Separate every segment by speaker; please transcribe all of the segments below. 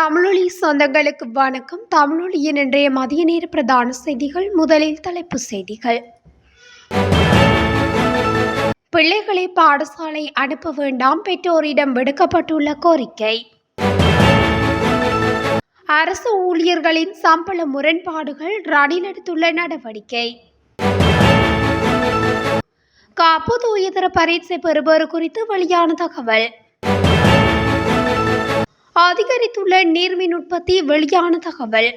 Speaker 1: தமிழொலி சொந்தங்களுக்கு வணக்கம். தமிழொலியின் இன்றைய மதிய நேர பிரதான செய்திகள் முதலில் தலைப்பு செய்திகள். பிள்ளைகளை பாடசாலை அனுப்ப வேண்டாம் பெற்றோரிடம் விடுக்கப்பட்டுள்ள கோரிக்கை. அரசு ஊழியர்களின் சம்பள முரண்பாடுகள் ரணில் எடுத்துள்ள நடவடிக்கை. காப்போது தூயதர பரீட்சை பெறுபவர் குறித்து வெளியான தகவல். அதிகரித்துள்ள நீர்மின் உற்பத்தி வெளியான தகவல்.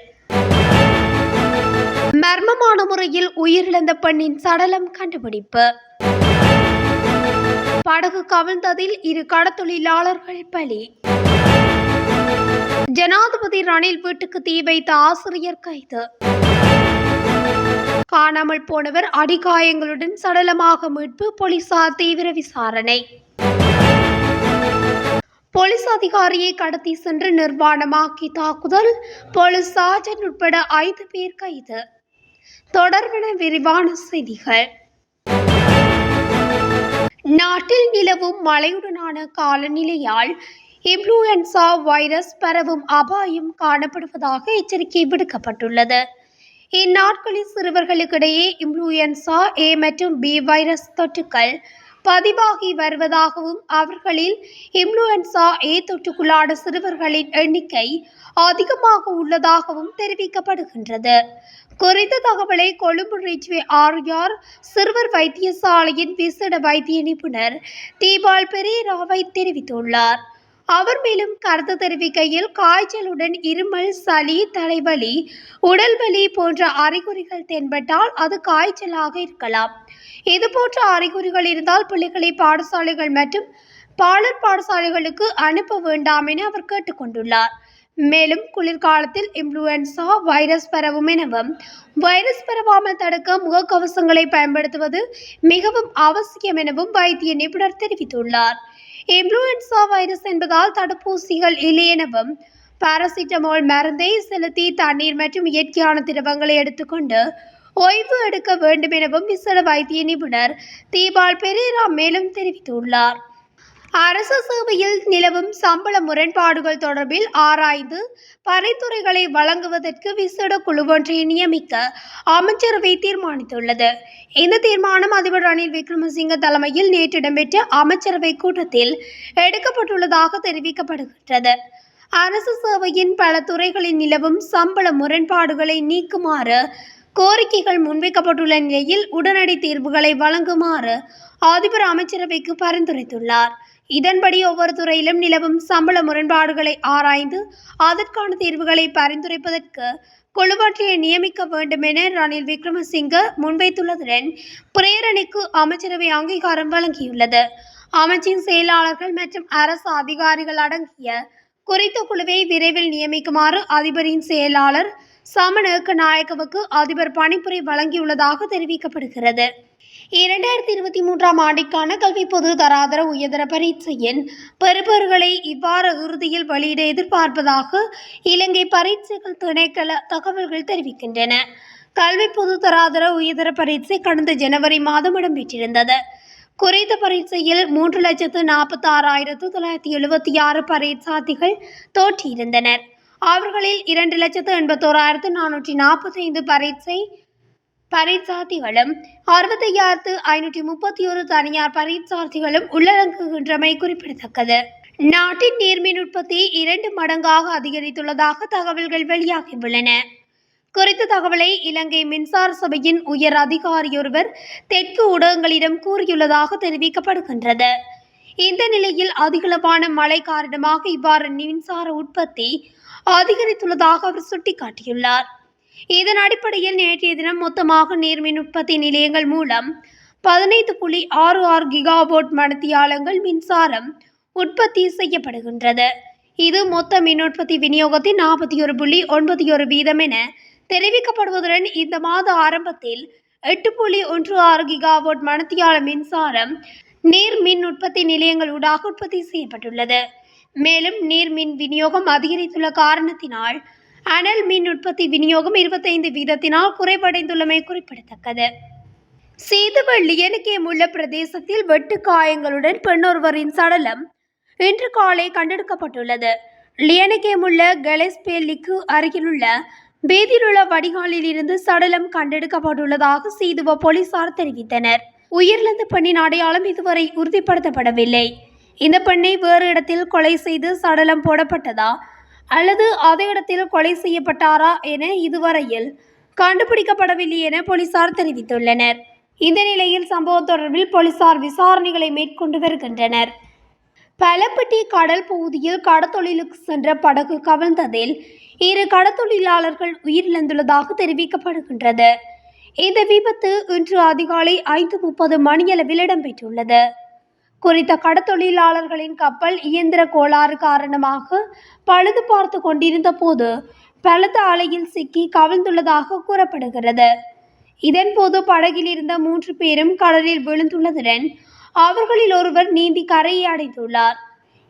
Speaker 1: மர்மமான முறையில் உயிரிழந்த பெண்ணின் சடலம் கண்டுபிடிப்பு. படகு கவிழ்ந்ததில் இரு கடத்தொழிலாளர்கள் பலி. ஜனாதிபதி ரணில் வீட்டுக்கு தீ வைத்த ஆசிரியர் கைது. காணாமல் போனவர் அடிகாயங்களுடன் சடலமாக மீட்பு போலீசார் தீவிர விசாரணை. போலீஸ் அதிகாரியை கடத்தி சென்று நிர்வாணமாக்கி தாக்குதல். போலீஸ் சார்ஜன் உட்பட ஐந்து பேர் கைது. தொடர்பான விரிவான செய்திகள். நாட்டில் நிலவும் மழையுடனான காலநிலையால் இன்ஃப்ளூயன்சா வைரஸ் பரவும் அபாயம் காணப்படுவதாக எச்சரிக்கை விடுக்கப்பட்டுள்ளது. இந்நாட்களில் சிறுவர்களுக்கிடையே இன்ஃப்ளூயன்சா ஏ மற்றும் பி வைரஸ் தொற்றுக்கள் பதிவாகி வருவதாகவும் அவர்களில் இன்ஃப்ளூயன்சா ஏ தொற்றுக்குள்ளான சிறுவர்களின் எண்ணிக்கை அதிகமாக உள்ளதாகவும் தெரிவிக்கப்படுகின்றது. குறித்த தகவலை கொழும்பு ரிச்வே ஆர்யார் சிறுவர் வைத்தியசாலையின் விசேட வைத்திய நிபுணர் தீபால் பெரேராவை தெரிவித்துள்ளார். அவர் மேலும் கருத்து தெரிவிக்கையில் காய்ச்சலுடன் இருமல் சளி தலைவலி உடல்வலி போன்ற அறிகுறிகள் தென்பட்டால் அது காய்ச்சலாக இருக்கலாம். இது போன்ற அறிகுறிகள் இருந்தால் பிள்ளைகளை பாடசாலைகள் மற்றும் பாலர் பாடசாலைகளுக்கு அனுப்ப வேண்டாம் என அவர் கேட்டுக்கொண்டுள்ளார் மேலும் குளிர்காலத்தில் இன்ஃப்ளூயன்சா வைரஸ் பரவும் எனவும் வைரஸ் பரவாமல் தடுக்க முகக்கவசங்களை பயன்படுத்துவது மிகவும் அவசியம் எனவும் வைத்திய நிபுணர் தெரிவித்துள்ளார். இன்ஃப்ளூயன்சா வைரஸ் என்பதால் தடுப்பூசிகள் இல்லை எனவும் பாராசிட்டமால் மருந்தை செலுத்தி தண்ணீர் மற்றும் இயற்கையான திரவங்களை எடுத்துக்கொண்டு ஓய்வு எடுக்க வேண்டும் எனவும் விசேட வைத்திய நிபுணர் தீபால் பெரேரா மேலும் தெரிவித்துள்ளார். அரசு சேவையில் நிலவும் சம்பள முரண்பாடுகள் தொடர்பில் ஆராய்ந்து பரிந்துரைகளை வழங்குவதற்கு விசேட குழு ஒன்றை நியமிக்க அமைச்சரவை தீர்மானித்துள்ளது. இந்த தீர்மானம் அதிபர் ரணில் விக்ரமசிங்க தலைமையில் நேற்று இடம்பெற்ற அமைச்சரவை கூட்டத்தில் எடுக்கப்பட்டுள்ளதாக தெரிவிக்கப்படுகின்றது. அரசு சேவையின் பல துறைகளில் நிலவும் சம்பள முரண்பாடுகளை நீக்குமாறு கோரிக்கைகள் முன்வைக்கப்பட்டுள்ள நிலையில் உடனடி தீர்வுகளை வழங்குமாறு அதிபர் அமைச்சரவைக்கு பரிந்துரைத்துள்ளார். இதன்படி ஒவ்வொரு துறையிலும் நிலவும் சம்பள முரண்பாடுகளை ஆராய்ந்து அதற்கான தீர்வுகளை பரிந்துரைப்பதற்கு குழுவொன்றையை நியமிக்க வேண்டும் என ரணில் விக்ரமசிங்க முன்வைத்துள்ளதுடன் பிரேரணைக்கு அமைச்சரவை அங்கீகாரம் வழங்கியுள்ளது. அமைச்சின் செயலாளர்கள் மற்றும் அரசு அதிகாரிகள் அடங்கிய குறித்த குழுவை விரைவில் நியமிக்குமாறு அதிபரின் செயலாளர் சமநேக்க நாயக்கவுக்கு அதிபர் பணிப்புரை வழங்கியுள்ளதாக தெரிவிக்கப்படுகிறது. இரண்டாயிரத்தி இருபத்தி மூன்றாம் ஆண்டிற்கான கல்வி பொது தராதர உயர்தர பரீட்சையின் பெறுபவர்களை இவ்வாறு இறுதியில் வெளியிட எதிர்பார்ப்பதாக இலங்கை பரீட்சைகள் திணைக்கள தகவல்கள் தெரிவிக்கின்றன. கல்வி பொது தராதர உயர்தர பரீட்சை கடந்த ஜனவரி மாதம் இடம்பெற்றிருந்தது. குறைந்த பரீட்சையில் மூன்று லட்சத்து நாற்பத்தி ஆறாயிரத்து தொள்ளாயிரத்தி எழுபத்தி ஆறு பரீட்சார்த்திகள் தோற்றியிருந்தனர். அவர்களில் இரண்டு லட்சத்து எண்பத்தோராயிரத்து நானூற்றி நாற்பத்தைந்து பரீட்சை பரீட்சார்த்திகளும் அறுபத்தையாயிரத்து ஐநூற்றி முப்பத்தி ஒரு தனியார் பரீட்சார்த்திகளும் உள்ளடங்குகின்றமை குறிப்பிடத்தக்கது. நாட்டின் நீர்மின் உற்பத்தி இரண்டு மடங்காக அதிகரித்துள்ளதாக தகவல்கள் வெளியாகியுள்ளன. குறித்த தகவலை இலங்கை மின்சார சபையின் உயர் அதிகாரியொருவர் தெற்கு ஊடகங்களிடம் கூறியுள்ளதாக தெரிவிக்கப்படுகின்றது. இந்த நிலையில் அதிகளவான மழை காரணமாக இவ்வாறு மின்சார உற்பத்தி அதிகரித்துள்ளதாக அவர் சுட்டிக்காட்டியுள்ளார். இதன் அடிப்படையில் நேற்றைய தினம் மொத்தமாக நீர்மின் உற்பத்தி நிலையங்கள் மூலம் பதினைந்து புள்ளி ஆறு ஆறு கிகாவோட் மணத்தியாலங்கள் மின்சாரம் உற்பத்தி செய்யப்படுகின்றது. இது மொத்த மின் உற்பத்தி விநியோகத்தின் நாற்பத்தி ஒரு புள்ளி ஒன்பத்தி ஒரு வீதம் என தெரிவிக்கப்படுவதுடன் இந்த மாத ஆரம்பத்தில் எட்டு புள்ளி ஒன்று ஆறு கிகாவோட் மணத்தியால மின்சாரம் நீர் மின் உற்பத்தி நிலையங்கள் ஊடாக உற்பத்தி செய்யப்பட்டுள்ளது. மேலும் நீர் மின் விநியோகம் அதிகரித்துள்ள காரணத்தினால் அனல் மின் உற்பத்தி விநியோகம் இருபத்தைந்து வீதத்தினால் குறைவடைந்துள்ளமை குறிப்பிடத்தக்கது. சீதுவள்ளியனுக்கே உள்ள பிரதேசத்தில் வெட்டு காயங்களுடன் பெண்ணொருவரின் சடலம் இன்று காலை கண்டெடுக்கப்பட்டுள்ளது. லியனகேமுள்ள கெலஸ்பேலிக்கு அருகிலுள்ள பேதிலுள்ள வடிகாலில் இருந்து சடலம் கண்டெடுக்கப்பட்டுள்ளதாக சீதுவ போலீசார் தெரிவித்தனர். உயிரிழந்த பெண்ணின் அடையாளம் இதுவரை உறுதிப்படுத்தப்படவில்லை. இந்த பெண்ணை வேறு இடத்தில் கொலை செய்து சடலம் போடப்பட்டதா அல்லது அதே இடத்தில் கொலை செய்யப்பட்டாரா என இதுவரையில் கண்டுபிடிக்கப்படவில்லை என போலீசார் தெரிவித்துள்ளனர். இந்த நிலையில் சம்பவம் தொடர்பில் போலீசார் விசாரணைகளை மேற்கொண்டு வருகின்றனர். பலப்பட்டி கடல் பகுதியில் கடத்தொழிலுக்கு சென்ற படகு கவிழ்ந்ததில் இரு கடத்தொழிலாளர்கள் உயிரிழந்துள்ளதாக தெரிவிக்கப்படுகின்றது. இந்த விபத்து இன்று அதிகாலை ஐந்து முப்பது மணியளவில் இடம்பெற்றுள்ளது. குறித்த கடத்தொழிலாளர்களின் கப்பல் இயந்திர கோளாறு காரணமாக பழுது பார்த்து கொண்டிருந்த போது பலத்த அலையில் சிக்கி கவிழ்ந்துள்ளதாக கூறப்படுகிறது. இதன்போது படகில் இருந்த மூன்று பேரும் கடலில் விழுந்துள்ளதுடன் அவர்களில் ஒருவர் நீந்தி கரையை அடைந்துள்ளார்.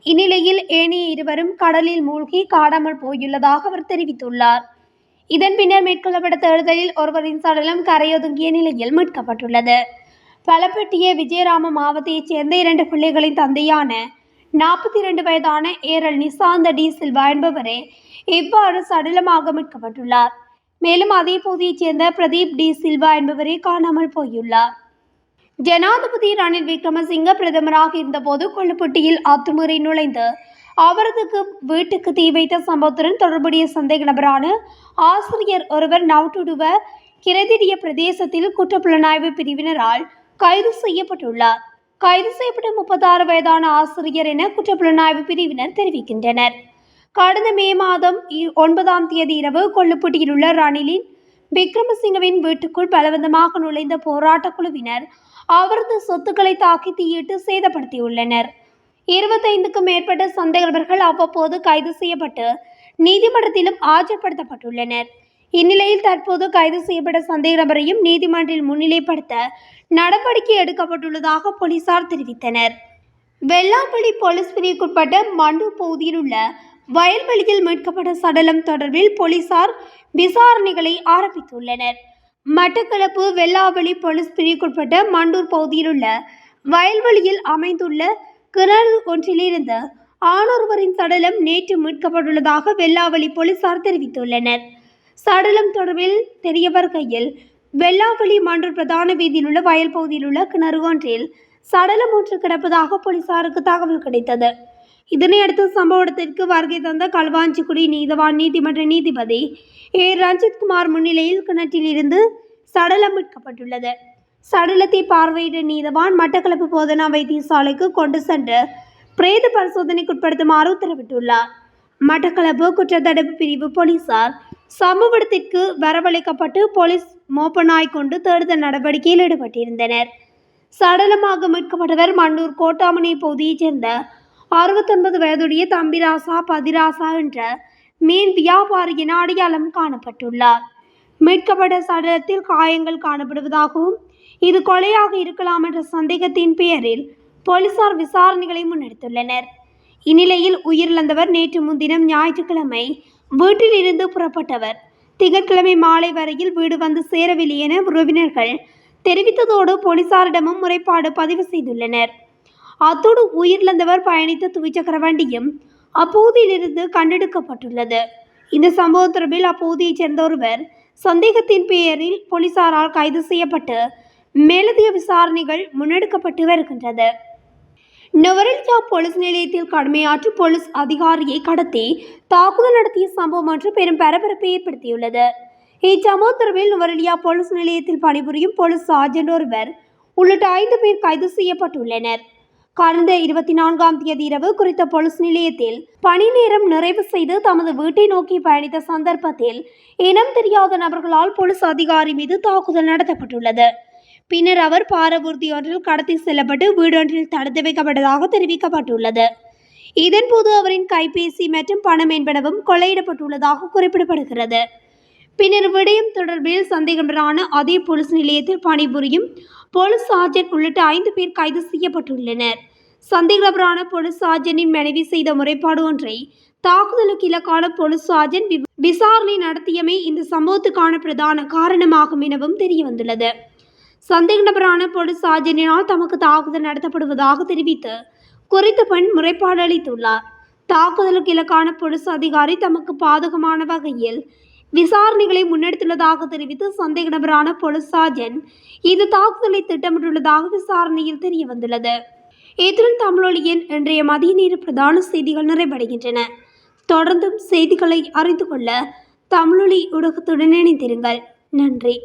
Speaker 1: இந்நிலையில் ஏனைய இருவரும் கடலில் மூழ்கி காணாமல் போயுள்ளதாக அவர் தெரிவித்துள்ளார். இதன் பின்னர் மேற்கொள்ளப்பட்ட தேடுதலில் ஒருவரின் சடலம் கரையொதுங்கிய நிலையில் மீட்கப்பட்டுள்ளது. பலப்பட்டிய விஜயராம மாவட்டத்தைச் சேர்ந்த இரண்டு பிள்ளைகளின் தந்தையான நாற்பத்தி இரண்டு வயதான ஏரல் நிசாந்த டி சில்வா என்பவரே இவ்வாறு சடலமாக மீட்கப்பட்டுள்ளார். மேலும் அதே பகுதியைச் சேர்ந்த பிரதீப் டி சில்வா என்பவரே காணாமல் போயுள்ளார். ஜனாதிபதி ரணில் விக்ரமசிங்க பிரதமராக இருந்தபோது கொள்ளுப்பட்டியில் அத்துமுறை நுழைந்து அவரதுக்கு வீட்டுக்கு தீ வைத்த சம்பவத்துடன் தொடர்புடைய சந்தேக நபரான ஆசிரியர் ஒருவர் நவுட்டுடுவ கிரதிரிய பிரதேசத்தில் குற்றப்புலனாய்வு பிரிவினரால் கைது செய்யப்பட்டுள்ளார். கைது செய்யப்பட்ட முப்பத்தாறு வயதான ஆசிரியர் என குற்றப்புலனாய்வு பிரிவினர் தெரிவிக்கின்றனர். கடந்த மே மாதம் இ- ஒன்பதாம் தேதி இரவு கொள்ளுப்பட்டியில் உள்ள ரணிலின் விக்ரமசிங்கவின் வீட்டுக்குள் பலவந்தமாக நுழைந்த போராட்டக் குழுவினர் அவரது சொத்துக்களை தாக்கி தீயிட்டு சேதப்படுத்தியுள்ளனர். இருபத்தைந்துக்கும் மேற்பட்ட சந்தேகர்கள் அவ்வப்போது கைது செய்யப்பட்டு நீதிமன்றத்திலும் ஆஜர்படுத்தப்பட்டுள்ளனர். இந்நிலையில் தற்போது கைது செய்யப்பட்ட சந்தேக நபரையும் நீதிமன்றில் முன்னிலைப்படுத்த நடவடிக்கை எடுக்கப்பட்டுள்ளதாக போலீசார் தெரிவித்தனர். வெள்ளாம்பள்ளி போலீஸ் பிரிவுக்குட்பட்ட மண்டூர் பகுதியில் உள்ள வயல்வெளியில் மீட்கப்பட்ட சடலம் தொடர்பில் போலீசார் விசாரணைகளை ஆரம்பித்துள்ளனர். மட்டக்களப்பு வெள்ளாவளி போலீஸ் பிரிவுக்குட்பட்ட மண்டூர் பகுதியில் உள்ள வயல்வெளியில் அமைந்துள்ள கிணறு ஒன்றிலிருந்து ஆணொருவரின் சடலம் நேற்று மீட்கப்பட்டுள்ளதாக வெள்ளாவளி போலீசார் தெரிவித்துள்ளனர். சடலம் தொடர்பில் தெரிய வருகையில் வெள்ளாவளி மண்டூர் பிரதான வீதியில் உள்ள வயல் பகுதியில் உள்ள கிணறு ஒன்றில் சடலம் ஒன்று கிடப்பதாக போலீசாருக்கு தகவல் கிடைத்தது. இதனையடுத்து சம்பவ இடத்திற்கு வருகை தந்த கல்வாஞ்சிக்குடி நீதவான் நீதிமன்ற நீதிபதி ஏ. ரஞ்சித்குமார் முன்னிலையில் கிணற்றில் இருந்து சடலம் மீட்கப்பட்டுள்ளது. சடலத்தை பார்வையிட்ட நீதவான் மட்டக்களப்பு போதனா வைத்தியசாலைக்கு கொண்டு சென்று பிரேத பரிசோதனைக்குட்படுத்துமாறு உத்தரவிட்டுள்ளார். மட்டக்களப்பு குற்றத்தடுப்பு பிரிவு போலீசார் சம்பவத்திற்கு வரவழைக்கப்பட்டு போலீஸ் மோப்பனாய் கொண்டு தேடுதல் நடவடிக்கையில் ஈடுபட்டிருந்தனர். சடலமாக மீட்கப்பட்டவர் மண்டூர் கோட்டாமணி பகுதியைச் சேர்ந்த அறுபத்தொன்பது வயதுடைய தம்பிராசா பதிராசா என்ற மீன் வியாபாரி என அடையாளம் காணப்பட்டுள்ளார். மீட்கப்பட்ட சடலத்தில் காயங்கள் காணப்படுவதாகவும் இது கொலையாக இருக்கலாம் என்ற சந்தேகத்தின் பெயரில் போலீசார் விசாரணைகளை முன்னெடுத்துள்ளனர். இந்நிலையில் உயிரிழந்தவர் நேற்று முன்தினம் ஞாயிற்றுக்கிழமை வீட்டிலிருந்து புறப்பட்டவர். திங்கட்கிழமை மாலை வரையில் வீடு வந்து சேரவில்லை என உறவினர்கள் தெரிவித்ததோடு போலீசாரிடமும் முறைப்பாடு பதிவு செய்துள்ளனர். அத்தோடு உயிரிழந்தவர் பயணித்த துவிச்சக்கர வண்டியும் அப்பகுதியிலிருந்து கண்டெடுக்கப்பட்டுள்ளது. இந்த சம்பவம் தொடர்பில் அப்பகுதியைச் சேர்ந்த ஒருவர் சந்தேகத்தின் பெயரில் போலீசாரால் கைது செய்யப்பட்டு மேலதிக விசாரணைகள் முன்னெடுக்கப்பட்டு வருகின்றது. நுவரெலியா போலீஸ் நிலையத்தில் கடமையாற்றும் போலீஸ் அதிகாரியை கடத்தி தாக்குதல் நடத்திய சம்பவம் ஒன்று பெரும் பரபரப்பை ஏற்படுத்தியுள்ளது. இச்சம்பவம் தொடர்பில் நுவரெலியா போலீஸ் நிலையத்தில் பணிபுரியும் போலீஸ் சார்ஜென்ட் ஒருவர் உள்ளிட்ட ஐந்து பேர் கைது செய்யப்பட்டுள்ளனர். கடந்த இருபத்தி நான்காம் தேதி இரவு குறித்த போலீஸ் நிலையத்தில் பணி நேரம் நிறைவு செய்து தமது வீட்டை நோக்கி பயணித்த சந்தர்ப்பத்தில் இனம் தெரியாத நபர்களால் போலீஸ் அதிகாரி மீது தாக்குதல் நடத்தப்பட்டுள்ளது. பின்னர் அவர் பாரபூர்த்தி ஒன்றில் கடத்தி செல்லப்பட்டு வீடொன்றில் தடுத்து வைக்கப்பட்டதாக தெரிவிக்கப்பட்டுள்ளது. இதன்போது அவரின் கைபேசி மற்றும் பணம் என்பனவும் கொள்ளையிடப்பட்டுள்ளதாக குறிப்பிடப்படுகிறது. பின்னர் விடயம் தொடர்பில் சந்தேகம்பரான அதே போலீஸ் நிலையத்தில் பணிபுரியும் போலீஸ் சார்ஜன் உள்ளிட்ட ஐந்து பேர் கைது செய்யப்பட்டுள்ளனர். சந்தேகநபரான போலீஸ் சார்ஜனின் மனைவி செய்த முறைப்பாடு ஒன்றை தாக்குதலுக்கு இலக்கான போலீஸ் சார்ஜன் வி- விசாரணை நடத்தியமை இந்த சம்பவத்துக்கான பிரதான காரணமாகும் எனவும் தெரியவந்துள்ளது. சந்தேக நபரான போலீஸ் தமக்கு தாக்குதல் நடத்தப்படுவதாக தெரிவித்து குறித்த பெண் முறைப்பாடு அளித்துள்ளார். தாக்குதலுக்கு இலக்கான போலீஸ் அதிகாரி தமக்கு பாதகமான வகையில் விசாரணைகளை முன்னெடுத்துள்ளதாக தெரிவித்து சந்தேக நபரான போலீஸ் சார்ஜன் இந்த தாக்குதலை திட்டமிட்டுள்ளதாக விசாரணையில் தெரிய வந்துள்ளது இத்துடன் தமிழொலியின் இன்றைய மதிய நேர பிரதான செய்திகள் நிறைவடைகின்றன. தொடர்ந்தும் செய்திகளை அறிந்து கொள்ள தமிழொலி ஊடகத்துடன் இணைந்திருங்கள். நன்றி.